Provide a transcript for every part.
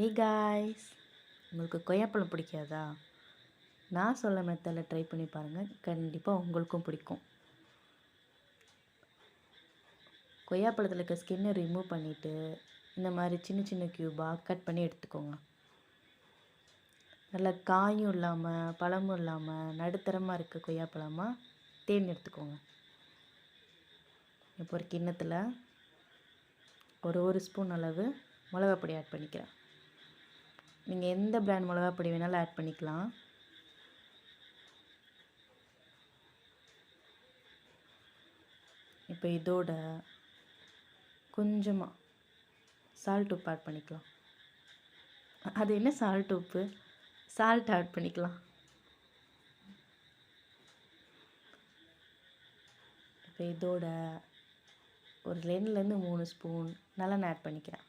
ஏய் காய்ஸ் உங்களுக்கு கொய்யாப்பழம் பிடிக்காதா? நான் சொல்ல மெத்தடில் ட்ரை பண்ணி பாருங்கள் கண்டிப்பாக உங்களுக்கும் பிடிக்கும். கொய்யாப்பழத்தில் இருக்க ஸ்கின்னை ரிமூவ் பண்ணிவிட்டு இந்த மாதிரி சின்ன சின்ன க்யூபாக கட் பண்ணி எடுத்துக்கோங்க. நல்லா காயும் இல்லாமல் பழமும் இல்லாமல் நடுத்தரமாக இருக்க கொய்யாப்பழமாக தேன் எடுத்துக்கோங்க. இப்போ ஒரு கிண்ணத்தில் ஒரு ஒரு ஸ்பூன் அளவு மிளகாப்பொடி ஆட் பண்ணிக்கிறேன். நீங்கள் எந்த பிராண்ட் மிளகா பொடி வேணாலும் ஆட் பண்ணிக்கலாம். இப்போ இதோட கொஞ்சமாக சால்ட் உப்பு ஆட் பண்ணிக்கலாம். அது என்ன சால்ட் உப்பு? சால்ட் ஆட் பண்ணிக்கலாம். இப்போ இதோட ஒரு ரெண்டுலேருந்து மூணு ஸ்பூன் நல்லெண்ணெய் ஆட் பண்ணிக்கிறேன்.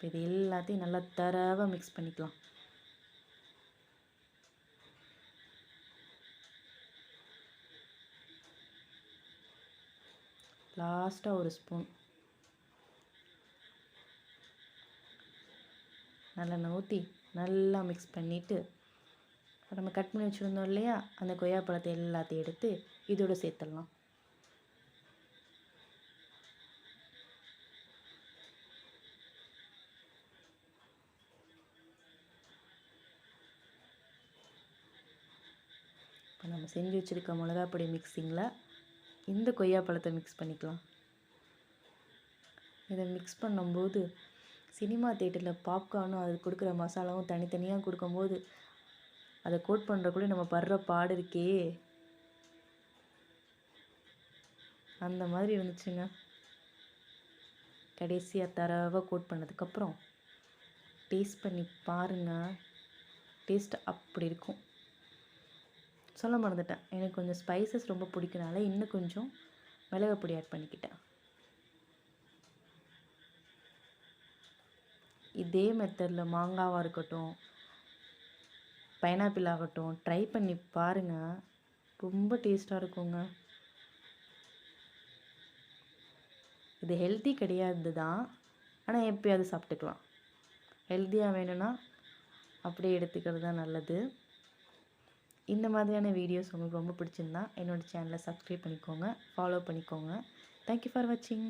இப்போ இது எல்லாத்தையும் நல்லா தரவாக மிக்ஸ் பண்ணிக்கலாம். லாஸ்ட்டாக ஒரு ஸ்பூன் நல்லெண்ணெய் ஊற்றி நல்லா மிக்ஸ் பண்ணிவிட்டு நம்ம கட் பண்ணி வச்சுருந்தோம் இல்லையா? அந்த கொய்யாப்பழத்தை எல்லாத்தையும் எடுத்து இதோடு சேர்த்துடலாம். இப்போ நம்ம செஞ்சு வச்சுருக்க மிளகாப்பொடி மிக்ஸிங்கில் இந்த கொய்யா பழத்தை மிக்ஸ் பண்ணிக்கலாம். இதை மிக்ஸ் பண்ணும்போது சினிமா தேட்டரில் பாப்கார்னும் அது கொடுக்குற மசாலாவும் தனித்தனியாக கொடுக்கும்போது அதை கோட் பண்ணுறக்குள்ளே நம்ம படுற பாடு இருக்கே. அந்த மாதிரி இருந்துச்சுங்க. கடைசியாக தரவாக கோட் பண்ணதுக்கப்புறம் டேஸ்ட் பண்ணி பாருங்கள் டேஸ்ட் அப்படி இருக்கும். சொல்ல மறந்துட்டேன். எனக்கு கொஞ்சம் ஸ்பைசஸ் ரொம்ப பிடிக்கனால இன்னும் கொஞ்சம் மிளகு பொடி ஆட் பண்ணிக்கிட்டேன். இதே மெத்தடில் மாங்காவாக இருக்கட்டும் பைனாப்பிள் ஆகட்டும் ட்ரை பண்ணி பாருங்கள் ரொம்ப டேஸ்ட்டாக இருக்குங்க. இது ஹெல்த்தி கிடையாது தான் ஆனால் எப்பயாவது சாப்பிட்டுக்கலாம். ஹெல்த்தியாக வேணும்னா அப்படியே எடுத்துக்கிறது தான் நல்லது. இந்த மாதிரியான வீடியோஸ் உங்களுக்கு ரொம்ப பிடிச்சிருந்தா என்னோடய சேனலை சப்ஸ்கிரைப் பண்ணிக்கோங்க ஃபாலோ பண்ணிக்கோங்க. தேங்க்யூ ஃபார் வாட்சிங்